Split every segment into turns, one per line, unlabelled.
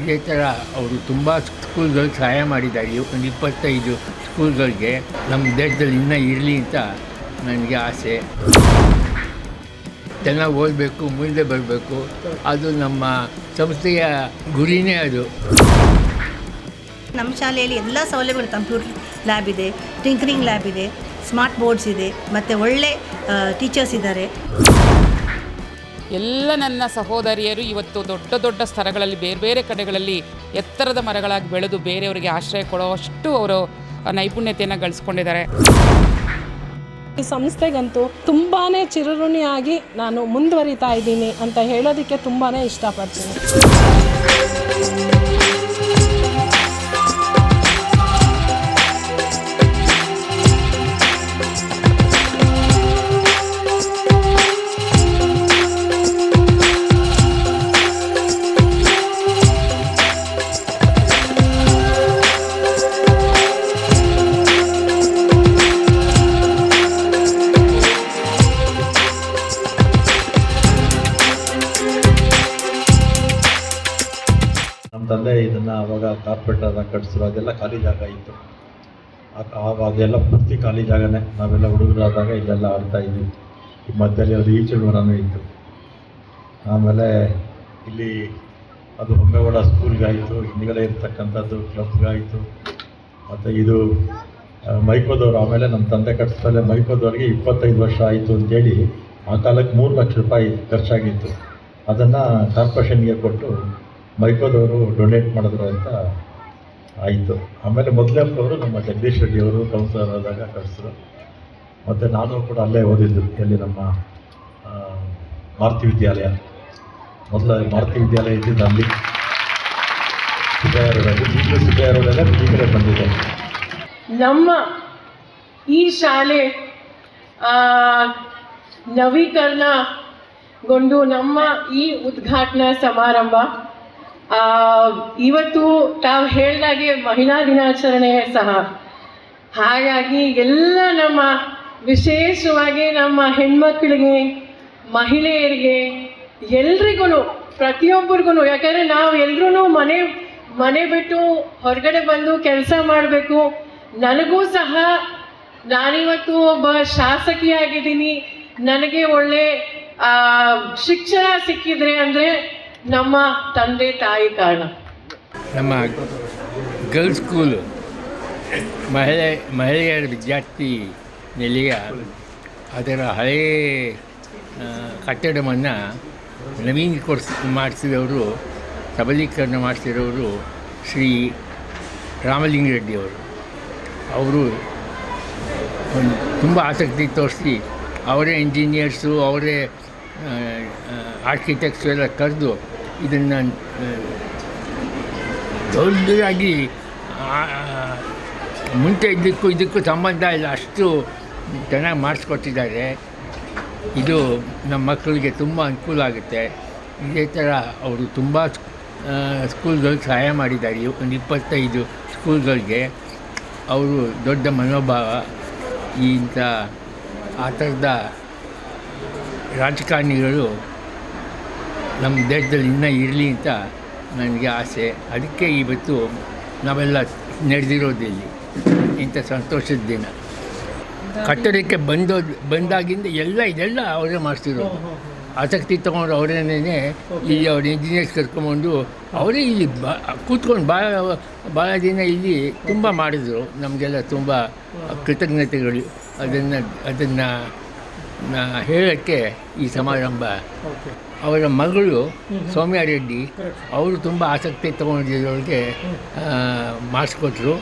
ಇದೇ ಥರ ಅವರು ತುಂಬ ಸ್ಕೂಲ್ಗಳಿಗೆ ಸಹಾಯ ಮಾಡಿದ್ದಾರೆ. ಒಂದು ಇಪ್ಪತ್ತೈದು ಸ್ಕೂಲ್ಗಳಿಗೆ ನಮ್ಮ ದೇಶದಲ್ಲಿ ಇನ್ನೂ ಇರಲಿ ಅಂತ ನನಗೆ ಆಸೆ. ಚೆನ್ನಾಗಿ ಓದಬೇಕು, ಮುಂದೆ ಬರಬೇಕು. ಅದು ನಮ್ಮ ಸಂಸ್ಥೆಯ ಗುರಿನೇ ಅದು.
ನಮ್ಮ ಶಾಲೆಯಲ್ಲಿ ಎಲ್ಲ ಸೌಲಭ್ಯಗಳು ಕಂಪ್ಯೂಟರ್ ಲ್ಯಾಬ್ ಇದೆ, ಟಿಂಕರಿಂಗ್ ಲ್ಯಾಬ್ ಇದೆ, ಸ್ಮಾರ್ಟ್ ಬೋರ್ಡ್ಸ್ ಇದೆ, ಮತ್ತು ಒಳ್ಳೆ ಟೀಚರ್ಸ್ ಇದ್ದಾರೆ.
ಎಲ್ಲ ನನ್ನ ಸಹೋದರಿಯರು ಇವತ್ತು ದೊಡ್ಡ ದೊಡ್ಡ ಸ್ಥಳಗಳಲ್ಲಿ, ಬೇರೆ ಬೇರೆ ಕಡೆಗಳಲ್ಲಿ ಎತ್ತರದ ಮರಗಳಾಗಿ ಬೆಳೆದು ಬೇರೆಯವರಿಗೆ ಆಶ್ರಯ ಕೊಡುವಷ್ಟು ಅವರು ನೈಪುಣ್ಯತೆಯನ್ನು ಗಳಿಸ್ಕೊಂಡಿದ್ದಾರೆ.
ಈ ಸಂಸ್ಥೆಗಂತೂ ತುಂಬಾ ಚಿರಋಣಿಯಾಗಿ ನಾನು ಮುಂದುವರಿತಾ ಇದ್ದೀನಿ ಅಂತ ಹೇಳೋದಕ್ಕೆ ತುಂಬಾ ಇಷ್ಟಪಡ್ತೀನಿ.
ತಂದೆ ಇದನ್ನು ಅವಾಗ ಕಾರ್ಪೆಟರ್ನ ಕಟ್ಸಿರೋ ಅದೆಲ್ಲ ಖಾಲಿ ಜಾಗ ಇತ್ತು. ಅದೆಲ್ಲ ಪೂರ್ತಿ ಖಾಲಿ ಜಾಗನೇ. ನಾವೆಲ್ಲ ಹುಡುಗರಾದಾಗ ಇಲ್ಲೆಲ್ಲ ಆಡ್ತಾ ಇದ್ವಿ. ಈ ಮಧ್ಯದಲ್ಲಿ ಅದು ಈಚಲು ಮರನೂ ಇತ್ತು. ಆಮೇಲೆ ಇಲ್ಲಿ ಅದು ಹೊಮ್ಮೆವಾಡ ಸ್ಕೂಲ್ಗಾಯಿತು. ಹಿಂದ್ಗಡೆ ಇರ್ತಕ್ಕಂಥದ್ದು ಕ್ಲಬ್ಗಾಯಿತು. ಮತ್ತು ಇದು ಮೈಕೋದವರು ಆಮೇಲೆ ನಮ್ಮ ತಂದೆ ಕಟ್ಟಿಸ್ದಲ್ಲೇ ಮೈಕೋದವ್ರಿಗೆ ಇಪ್ಪತ್ತೈದು ವರ್ಷ ಆಯಿತು ಅಂತೇಳಿ ಆ ಕಾಲಕ್ಕೆ ಮೂರು ಲಕ್ಷ ರೂಪಾಯಿ ಖರ್ಚಾಗಿತ್ತು. ಅದನ್ನು ಕಾರ್ಪೊರೇಷನ್ಗೆ ಕೊಟ್ಟು ಮೈಕೋದವರು ಡೊನೇಟ್ ಮಾಡಿದ್ರು ಅಂತ ಆಯಿತು. ಆಮೇಲೆ ಮೊದಲೇ ಅವರು ನಮ್ಮ ಜಗದೀಶ್ ರೆಡ್ಡಿಯವರು ಕೌನ್ಸಿಲರ್ ಆದಾಗ ಕಳಿಸಿದ್ರು ಮತ್ತು ನಾನು ಕೂಡ ಅಲ್ಲೇ ಓದಿದ್ದು, ಎಲ್ಲಿ ನಮ್ಮ ಮಾರುತಿ ವಿದ್ಯಾಲಯ. ಮೊದಲು ಮಾರುತಿ ವಿದ್ಯಾಲಯ ಇದ್ದಿದ್ದು ಅಲ್ಲಿ. ಬಂದಿದೆ.
ನಮ್ಮ ಈ ಶಾಲೆ ನವೀಕರಣಗೊಂಡು ನಮ್ಮ ಈ ಉದ್ಘಾಟನಾ ಸಮಾರಂಭ ಇವತ್ತು ತಾವು ಹೇಳ್ದಾಗೆ ಮಹಿಳಾ ದಿನಾಚರಣೆ ಸಹ. ಹಾಗಾಗಿ ಎಲ್ಲ ನಮ್ಮ, ವಿಶೇಷವಾಗಿ ನಮ್ಮ ಹೆಣ್ಮಕ್ಳಿಗೆ, ಮಹಿಳೆಯರಿಗೆ ಎಲ್ರಿಗೂ ಪ್ರತಿಯೊಬ್ಬರಿಗೂ ಯಾಕಂದರೆ ನಾವು ಎಲ್ರೂ ಮನೆ ಮನೆ ಬಿಟ್ಟು ಹೊರಗಡೆ ಬಂದು ಕೆಲಸ ಮಾಡಬೇಕು. ನನಗೂ ಸಹ, ನಾನಿವತ್ತು ಒಬ್ಬ ಶಾಸಕಿಯಾಗಿದ್ದೀನಿ. ನನಗೆ ಒಳ್ಳೆ ಶಿಕ್ಷಣ ಸಿಕ್ಕಿದ್ರೆ ಅಂದರೆ ನಮ್ಮ ತಂದೆ ತಾಯಿ ಕಾರಣ.
ನಮ್ಮ ಗರ್ಲ್ಸ್ ಸ್ಕೂಲು ಮಹಿಳೆ, ಮಹಿಳೆಯರ ವಿದ್ಯಾರ್ಥಿ ನಿಲಯ, ಅದರ ಹಳೆಯ ಕಟ್ಟಡವನ್ನು ನವೀಕರಿಸ್ ಮಾಡಿಸಿದವರು, ಸಬಲೀಕರಣ ಮಾಡಿಸಿರೋರು ಶ್ರೀ ರಾಮಲಿಂಗ ರೆಡ್ಡಿಯವರು ಅವರು ತುಂಬ ಆಸಕ್ತಿ ತೋರಿಸಿ, ಅವರೇ ಇಂಜಿನಿಯರ್ಸು ಅವರೇ ಆರ್ಕಿಟೆಕ್ಟ್ಸು ಎಲ್ಲ ಕರೆದು ಇದನ್ನು ದೊಡ್ಡದಾಗಿ ಮುಂಚೆ ಇದಕ್ಕೂ ಇದಕ್ಕೂ ಸಂಬಂಧ ಇಲ್ಲ, ಅಷ್ಟು ಚೆನ್ನಾಗಿ ಮಾಡಿಸ್ಕೊಟ್ಟಿದ್ದಾರೆ. ಇದು ನಮ್ಮ ಮಕ್ಕಳಿಗೆ ತುಂಬ ಅನುಕೂಲ ಆಗುತ್ತೆ. ಇದೇ ಥರ ಅವರು ತುಂಬ ಸ್ಕೂಲ್ಗಳಿಗೆ ಸಹಾಯ ಮಾಡಿದ್ದಾರೆ. ಒಂದು ಇಪ್ಪತ್ತೈದು ಸ್ಕೂಲ್ಗಳಿಗೆ ಅವರು ದೊಡ್ಡ ಮನೋಭಾವ. ಇಂಥ, ಆ ಥರದ ರಾಜಕಾರಣಿಗಳು ನಮ್ಮ ದೇಶದಲ್ಲಿ ಇನ್ನೂ ಇರಲಿ ಅಂತ ನನಗೆ ಆಸೆ. ಅದಕ್ಕೆ ಇವತ್ತು ನಾವೆಲ್ಲ ನಡೆದಿರೋದಿಲ್ಲಿ ಇಂಥ ಸಂತೋಷದ ದಿನ. ಕಟ್ಟಡಕ್ಕೆ ಬಂದೋದು ಬಂದಾಗಿಂದ ಎಲ್ಲ ಇದೆಲ್ಲ ಅವರೇ ಮಾಡಿಸಿರೋದು ಆಸಕ್ತಿ ತೊಗೊಂಡು ಅವರೇನೇ ಇಲ್ಲಿ ಅವ್ರ ಇಂಜಿನಿಯರ್ಸ್ ಕರ್ಕೊಂಬಂದು ಅವರೇ ಇಲ್ಲಿ ಬಾ ಕೂತ್ಕೊಂಡು ಭಾಳ ಭಾಳ ದಿನ ಇಲ್ಲಿ ತುಂಬ ಮಾಡಿದರು. ನಮಗೆಲ್ಲ ತುಂಬ ಕೃತಜ್ಞತೆಗಳು. ಅದನ್ನು ಅದನ್ನು ಹೇಳೋಕ್ಕೆ ಈ ಸಮಾರಂಭ. ಅವರ ಮಗಳು ಸೌಮ್ಯಾರೆಡ್ಡಿ ಅವರು ತುಂಬ ಆಸಕ್ತಿ ತೊಗೊಂಡಿರೋರಿಗೆ ಮಾಡಿಸ್ಕೊಟ್ರು.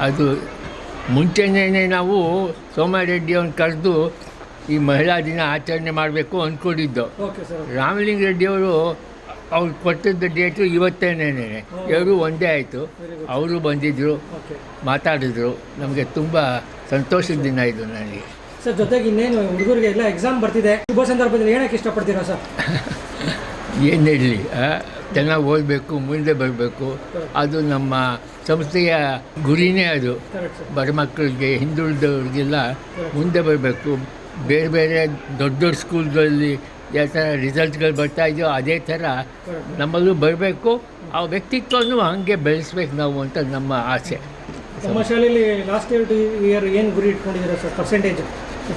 ಅದು ಮುಂಚೆನೇ ನಾವು ಸೋಮಾರೆಡ್ಡಿ ರೆಡ್ಡಿ ಅವ್ರನ್ನ ಕರೆದು ಈ ಮಹಿಳಾ ದಿನ ಆಚರಣೆ ಮಾಡಬೇಕು ಅಂದ್ಕೊಂಡಿದ್ದು. ರಾಮಲಿಂಗ ರೆಡ್ಡಿಯವರು ಅವ್ರು ಕೊಟ್ಟಿದ್ದ ಡೇಟು ಇವತ್ತೇನೇನೆ. ಎರಡು ಒಂದೇ ಆಯಿತು. ಅವರು ಬಂದಿದ್ದರು ಮಾತಾಡಿದ್ರು. ನಮಗೆ ತುಂಬ ಸಂತೋಷದ ದಿನ ಇದು ನನಗೆ.
ಸರ್ ಜೊತೆಗೆ ಇನ್ನೇನು ಹುಡುಗರಿಗೆ ಎಲ್ಲ ಎಕ್ಸಾಮ್ ಬರ್ತಿದೆ. ಶುಭ ಸಂದರ್ಭದಲ್ಲಿ ಏನಕ್ಕೆ ಇಷ್ಟಪಡ್ತೀರಾ ಸರ್?
ಏನು ಹೇಳಲಿ ಚೆನ್ನಾಗಿ ಓದಬೇಕು ಮುಂದೆ ಬರಬೇಕು. ಅದು ನಮ್ಮ ಸಂಸ್ಥೆಯ ಗುರಿನೇ ಅದು. ಬಡ ಮಕ್ಕಳಿಗೆ ಹಿಂದುಳಿದವ್ರಿಗೆಲ್ಲ ಮುಂದೆ ಬರಬೇಕು. ಬೇರೆ ಬೇರೆ ದೊಡ್ಡ ದೊಡ್ಡ ಸ್ಕೂಲ್ಗಳಲ್ಲಿ ಯಾವ ಥರ ರಿಸಲ್ಟ್ಗಳು ಬರ್ತಾ ಇದೆಯೋ ಅದೇ ಥರ ನಮ್ಮಲ್ಲೂ ಬರಬೇಕು. ಆ ವ್ಯಕ್ತಿತ್ವನೂ ಹಾಗೆ ಬೆಳೆಸ್ಬೇಕು ನಾವು ಅಂತ ನಮ್ಮ ಆಸೆ.
ನಮ್ಮ ಶಾಲೆಯಲ್ಲಿ ಲಾಸ್ಟ್ ಇಯರ್ ಇಯರ್ ಏನು ಗುರಿ ಇಟ್ಕೊಂಡಿದ್ದೀರಾ ಸರ್ ಪರ್ಸೆಂಟೇಜ್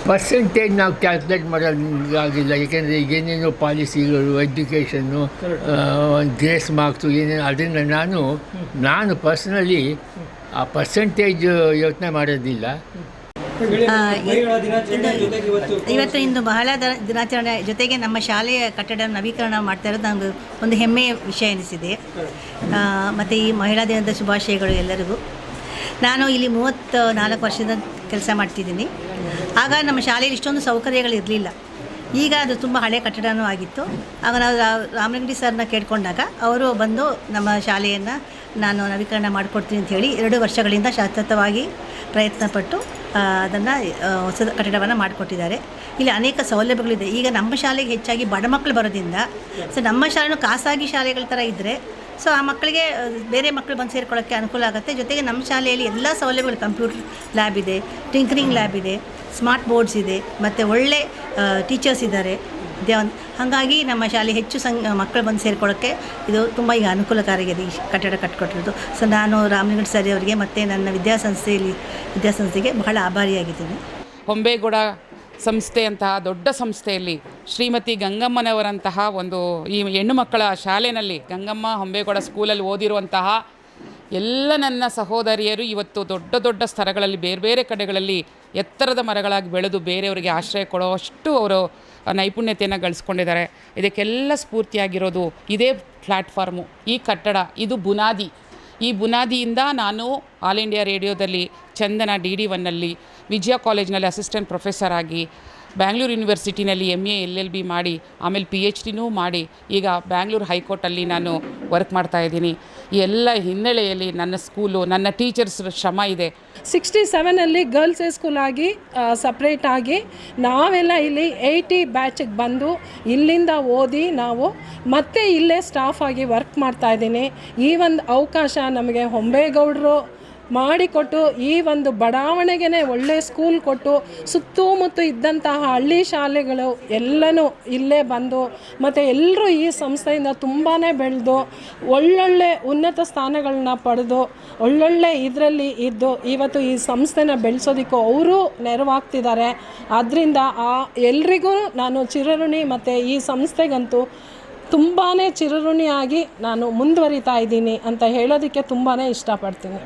ಪರ್ಸೆಂಟೇಜ್ ನಾವು ಕ್ಯಾಲ್ಕುಲೇಟ್ ಮಾಡೋದಾಗಿಲ್ಲ ಯಾಕೆಂದರೆ ಏನೇನೋ ಪಾಲಿಸಿಗಳು ಎಜುಕೇಷನ್ನು ಗ್ರೇಸ್ ಮಾರ್ಕ್ಸು ಏನೇನು ಅದರಿಂದ ನಾನು ನಾನು ಪರ್ಸ್ನಲಿ ಆ ಪರ್ಸೆಂಟೇಜ್ ಯೋಚನೆ ಮಾಡೋದಿಲ್ಲ
ಇವತ್ತು
ಇಂದು ಬಹಳ ದಿನಾಚರಣೆ ಜೊತೆಗೆ ನಮ್ಮ ಶಾಲೆಯ ಕಟ್ಟಡ ನವೀಕರಣ ಮಾಡ್ತಾ ಇರೋದು ನಮಗೆ ಒಂದು ಹೆಮ್ಮೆಯ ವಿಷಯ ಎನಿಸಿದೆ. ಮತ್ತು ಈ ಮಹಿಳಾ ದಿನದ ಶುಭಾಶಯಗಳು ಎಲ್ಲರಿಗೂ. ನಾನು ಇಲ್ಲಿ ಮೂವತ್ತ ನಾಲ್ಕು ವರ್ಷದ ಕೆಲಸ ಮಾಡ್ತಿದ್ದೀನಿ. ಆಗ ನಮ್ಮ ಶಾಲೆಯಲ್ಲಿ ಇಷ್ಟೊಂದು ಸೌಕರ್ಯಗಳಿರಲಿಲ್ಲ ಈಗ ಅದು ತುಂಬ ಹಳೆ ಕಟ್ಟಡವೂ ಆಗಿತ್ತು. ಆಗ ನಾವು ರಾಮಲಿಂಗಡಿ ಸರ್ನ ಕೇಳ್ಕೊಂಡಾಗ ಅವರು ಬಂದು ನಮ್ಮ ಶಾಲೆಯನ್ನು ನಾನು ನವೀಕರಣ ಮಾಡಿಕೊಡ್ತೀನಿ ಅಂತ ಎರಡು ವರ್ಷಗಳಿಂದ ಶಾಶ್ವತವಾಗಿ ಪ್ರಯತ್ನಪಟ್ಟು ಅದನ್ನು ಹೊಸ ಕಟ್ಟಡವನ್ನು ಮಾಡಿಕೊಟ್ಟಿದ್ದಾರೆ. ಇಲ್ಲಿ ಅನೇಕ ಸೌಲಭ್ಯಗಳಿದೆ. ಈಗ ನಮ್ಮ ಶಾಲೆಗೆ ಹೆಚ್ಚಾಗಿ ಬಡ ಮಕ್ಕಳು ಬರೋದ್ರಿಂದ ಸೊ ನಮ್ಮ ಶಾಲೆನೂ ಖಾಸಗಿ ಶಾಲೆಗಳ ಥರ ಇದ್ದರೆ ಸೊ ಆ ಮಕ್ಕಳಿಗೆ ಬೇರೆ ಮಕ್ಕಳು ಬಂದು ಸೇರ್ಕೊಳ್ಳೋಕ್ಕೆ ಅನುಕೂಲ ಆಗುತ್ತೆ. ಜೊತೆಗೆ ನಮ್ಮ ಶಾಲೆಯಲ್ಲಿ ಎಲ್ಲ ಸೌಲಭ್ಯಗಳು, ಕಂಪ್ಯೂಟರ್ ಲ್ಯಾಬ್ ಇದೆ, ಟಿಂಕರಿಂಗ್ ಲ್ಯಾಬ್ ಇದೆ, ಸ್ಮಾರ್ಟ್ ಬೋರ್ಡ್ಸ್ ಇದೆ, ಮತ್ತು ಒಳ್ಳೆ ಟೀಚರ್ಸ್ ಇದ್ದಾರೆ. ದೇವನ್ ಹಾಗಾಗಿ ನಮ್ಮ ಶಾಲೆ ಹೆಚ್ಚು ಸಂ ಮಕ್ಕಳು ಬಂದು ಸೇರ್ಕೊಳ್ಳೋಕ್ಕೆ ಇದು ತುಂಬ ಈಗ ಅನುಕೂಲಕಾರಿಯಾಗಿದೆ ಈ ಕಟ್ಟಡ ಕಟ್ಕೊಟ್ಟಿರೋದು. ಸೊ ನಾನು ರಾಮಲಿಂಗಡ್ ಸರ್ ಅವರಿಗೆ ಮತ್ತು ನನ್ನ ವಿದ್ಯಾಸಂಸ್ಥೆಯಲ್ಲಿ, ವಿದ್ಯಾಸಂಸ್ಥೆಗೆ ಬಹಳ ಆಭಾರಿಯಾಗಿದ್ದೀನಿ.
ಹೊಂಬೇಗೌಡ ಸಂಸ್ಥೆಯಂತಹ ದೊಡ್ಡ ಸಂಸ್ಥೆಯಲ್ಲಿ. ಶ್ರೀಮತಿ ಗಂಗಮ್ಮನವರಂತಹ ಒಂದು ಈ ಹೆಣ್ಣು ಮಕ್ಕಳ ಶಾಲೆಯಲ್ಲಿ ಗಂಗಮ್ಮ ಹೊಂಬೇಗೌಡ ಸ್ಕೂಲಲ್ಲಿ ಓದಿರುವಂತಹ ಎಲ್ಲ ನನ್ನ ಸಹೋದರಿಯರು ಇವತ್ತು ದೊಡ್ಡ ದೊಡ್ಡ ಸ್ಥಳಗಳಲ್ಲಿ, ಬೇರೆ ಬೇರೆ ಕಡೆಗಳಲ್ಲಿ ಎತ್ತರದ ಮರಗಳಾಗಿ ಬೆಳೆದು ಬೇರೆಯವರಿಗೆ ಆಶ್ರಯ ಕೊಡುವಷ್ಟು ಅವರು ನೈಪುಣ್ಯತೆಯನ್ನು ಗಳಿಸ್ಕೊಂಡಿದ್ದಾರೆ. ಇದಕ್ಕೆಲ್ಲ ಸ್ಫೂರ್ತಿಯಾಗಿರೋದು ಇದೇ ಪ್ಲ್ಯಾಟ್ಫಾರ್ಮು ಈ ಕಟ್ಟಡ, ಇದು ಬುನಾದಿ. ಈ ಬುನಾದಿಯಿಂದ ನಾನು ಆಲ್ ಇಂಡಿಯಾ ರೇಡಿಯೋದಲ್ಲಿ ಚಂದನ ಡಿ ಡಿ ಒನ್ನಲ್ಲಿ ವಿಜಯ ಕಾಲೇಜ್ನಲ್ಲಿ ಅಸಿಸ್ಟೆಂಟ್ ಪ್ರೊಫೆಸರ್ ಆಗಿ Bangalore ಯೂನಿವರ್ಸಿಟಿನಲ್ಲಿ M A, L L B ಮಾಡಿ, ಆಮೇಲೆ ಪಿ ಎಚ್ ಡಿನೂ ಮಾಡಿ ಈಗ ಬ್ಯಾಂಗ್ಳೂರು ಹೈಕೋರ್ಟಲ್ಲಿ ನಾನು ವರ್ಕ್ ಮಾಡ್ತಾ ಇದ್ದೀನಿ. ಎಲ್ಲ ಹಿನ್ನೆಲೆಯಲ್ಲಿ ನನ್ನ ಸ್ಕೂಲು, ನನ್ನ ಟೀಚರ್ಸ್ ಶ್ರಮ ಇದೆ.
ಸಿಕ್ಸ್ಟಿ ಸೆವೆನಲ್ಲಿ ಗರ್ಲ್ಸ್ ಸ್ಕೂಲ್ ಆಗಿ ಸಪ್ರೇಟ್ ಆಗಿ ನಾವೆಲ್ಲ ಇಲ್ಲಿ ಏಯ್ಟಿ ಬ್ಯಾಚಿಗೆ ಬಂದು ಇಲ್ಲಿಂದ ಓದಿ ನಾವು ಮತ್ತೆ ಇಲ್ಲೇ ಸ್ಟಾಫ್ ಆಗಿ ವರ್ಕ್ ಮಾಡ್ತಾ ಇದ್ದೀನಿ. ಈ ಒಂದು ಅವಕಾಶ ನಮಗೆ ಹೊಂಬೇಗೌಡರು ಮಾಡಿಕೊಟ್ಟು ಈ ಒಂದು ಬಡಾವಣೆಗೆ ಒಳ್ಳೆ ಸ್ಕೂಲ್ ಕೊಟ್ಟು ಸುತ್ತಮುತ್ತ ಇದ್ದಂತಹ ಹಳ್ಳಿ ಶಾಲೆಗಳು ಎಲ್ಲನೂ ಇಲ್ಲೇ ಬಂದು ಮತ್ತು ಎಲ್ಲರೂ ಈ ಸಂಸ್ಥೆಯಿಂದ ತುಂಬಾ ಬೆಳೆದು ಒಳ್ಳೊಳ್ಳೆ ಉನ್ನತ ಸ್ಥಾನಗಳನ್ನ ಪಡೆದು ಒಳ್ಳೊಳ್ಳೆ ಇದರಲ್ಲಿ ಇದ್ದು ಇವತ್ತು ಈ ಸಂಸ್ಥೆನ ಬೆಳೆಸೋದಕ್ಕೂ ಅವರು ನೆರವಾಗ್ತಿದ್ದಾರೆ. ಆದ್ದರಿಂದ ಆ ಎಲ್ರಿಗೂ ನಾನು ಚಿರಋಣಿ ಮತ್ತು ಈ ಸಂಸ್ಥೆಗಂತೂ ತುಂಬಾ ಚಿರಋಣಿಯಾಗಿ ನಾನು ಮುಂದುವರಿತಾ ಇದ್ದೀನಿ ಅಂತ ಹೇಳೋದಕ್ಕೆ ತುಂಬಾ ಇಷ್ಟಪಡ್ತೀನಿ.